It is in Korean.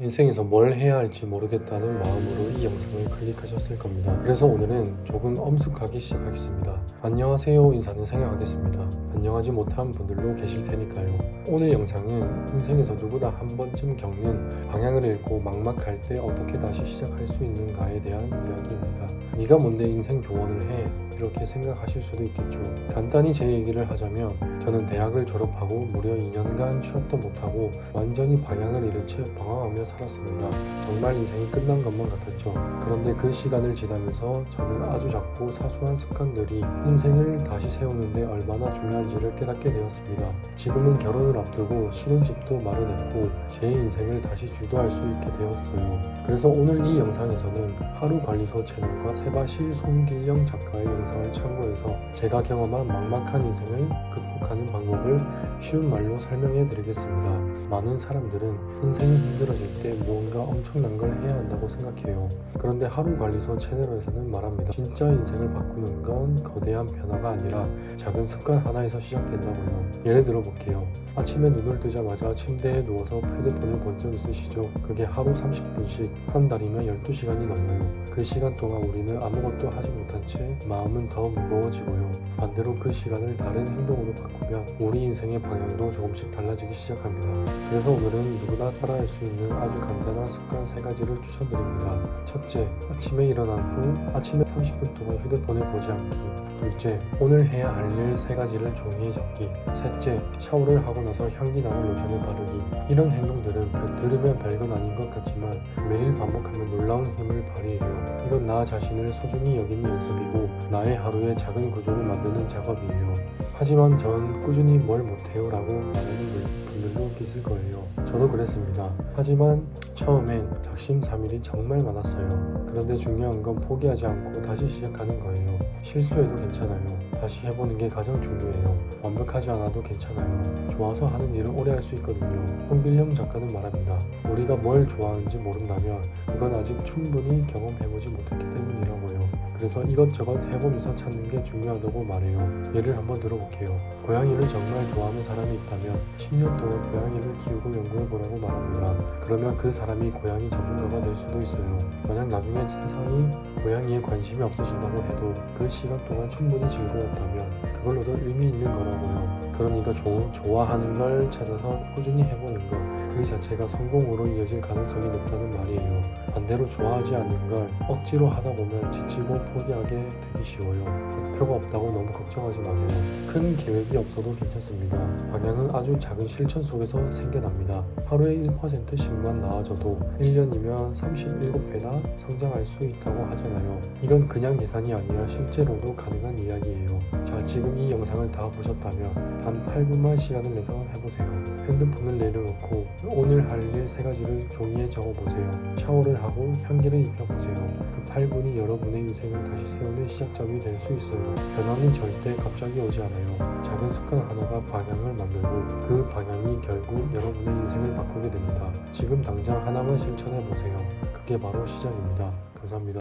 인생에서 뭘 해야 할지 모르겠다는 마음으로 이 영상을 클릭하셨을 겁니다. 그래서 오늘은 조금 엄숙하게 시작하겠습니다. 안녕하세요 인사는 생략하겠습니다. 안녕하지 못한 분들도 계실 테니까요. 오늘 영상은 인생에서 누구나 한 번쯤 겪는 방향을 잃고 막막할 때 어떻게 다시 시작할 수 있는가에 대한 이야기입니다. 네가 뭔데 인생 조언을 해? 이렇게 생각하실 수도 있겠죠. 간단히 제 얘기를 하자면 저는 대학을 졸업하고 무려 2년간 취업도 못하고 완전히 방향을 잃은 채 방황하며 살았습니다. 정말 인생이 끝난 것만 같았죠. 그런데 그 시간을 지나면서 저는 아주 작고 사소한 습관들이 인생을 다시 세우는데 얼마나 중요한지를 깨닫게 되었습니다. 지금은 결혼을 앞두고 신혼집도 마련했고 제 인생을 다시 주도할 수 있게 되었어요. 그래서 오늘 이 영상에서는 하루 관리소 채널과 세바시 송길영 작가의 영상 을 참고해서 제가 경험한 막막한 인생을 극복하는 방법을 쉬운 말로 설명해 드리겠습니다. 많은 사람들은 인생이 힘들어질 때 무언가 엄청난 걸 해야 한다고 생각해요. 그런데 하루 관리소 채널에서는 말합니다. 진짜 인생을 바꾸는 건 거대한 변화가 아니라 작은 습관 하나에서 시작된다고요. 예를 들어 볼게요. 아침에 눈을 뜨자마자 침대에 누워서 휴대폰을 본 적 있으시죠? 그게 하루 30분씩 한 달이면 12시간이 넘어요. 그 시간 동안 우리는 아무것도 하지 못한 채 마음 은 더 무거워지고요. 반대로 그 시간을 다른 행동으로 바꾸면 우리 인생의 방향도 조금씩 달라지기 시작합니다. 그래서 오늘은 누구나 따라할 수 있는 아주 간단한 습관 세 가지를 추천드립니다. 첫째, 아침에 일어난 후 아침에 30분 동안 휴대폰을 보지 않기. 둘째, 오늘 해야 할 일 세 가지를 종이에 적기. 셋째, 샤워를 하고 나서 향기 나는 로션을 바르기. 이런 행동들은 별- 들으면 별건 아닌 것 같지만 매일 반복하면 놀라운 힘을 발휘해요. 이건 나 자신을 소중히 여기는 연습이고 나의 하루의 작은 구조를 만드는 작업이에요. 하지만 전 꾸준히 뭘 못해요 라고 말하는 분- 분들도 계실 거예요. 저도 그랬습니다. 하지만 처음엔 작심삼일이 정말 많았어요. 그런데 중요한 건 포기하지 않고 다시 시작하는 거예요. 실수해도 괜찮아요. 다시 해보는 게 가장 중요해요. 완벽하지 않아도 괜찮아요. 좋아서 하는 일은 오래 할 수 있거든요. 홍길영 작가는 말합니다. 우리가 뭘 좋아하는지 모른다면 그건 아직 충분히 경험해보지 못했기 때문이라고요. 그래서 이것저것 해보면 서 찾는 게 중요하다고 말해요. 예를 한번 들어볼게요. 고양이를 정말 좋아하는 사람이 있다면 10년 동안 고양이를 키우고 연구해보라고 말합니다. 그러면 그 사람이 고양이 전문가가 될 수도 있어요. 만약 나중에 세상이 고양이에 관심이 없어진다고 해도 그 시간 동안 충분히 즐거웠다면 그걸로도 의미 있는 거라고요. 그러니까 조- 좋아하는 걸 찾아서 꾸준히 해보는 것, 그 자체가 성공으로 이어질 가능성이 높다는 말이에요. 반대로 좋아하지 않는 걸 억지로 하다 보면 지치고 포기하게 되기 쉬워요. 목표가 없다고 너무 걱정하지 마세요. 큰 계획이 없어도 괜찮습니다. 방향은 아주 작은 실천 속에서 생겨납니다. 하루에 1%씩만 나아져도 1년이면 37배나 성장할 수 있다고 하잖아요. 이건 그냥 예산이 아니라 실제로도 가능한 이야기예요. 자, 지금 이 영상을 다 보셨다면 단 8분만 시간을 내서 해보세요. 핸드폰을 내려놓고 오늘 할 일 세 가지를 종이에 적어보세요. 샤워를 하고 향기를 입혀보세요. 그 8분이 여러분의 인생을 다시 세우는 시작점이 될 수 있어요. 변화는 절대 갑자기 오지 않아요. 작은 습관 하나가 방향을 만들고 그 방향이 결국 여러분의 인생을 바꾸게 됩니다. 지금 당장 하나만 실천해보세요. 그게 바로 시작입니다. 감사합니다.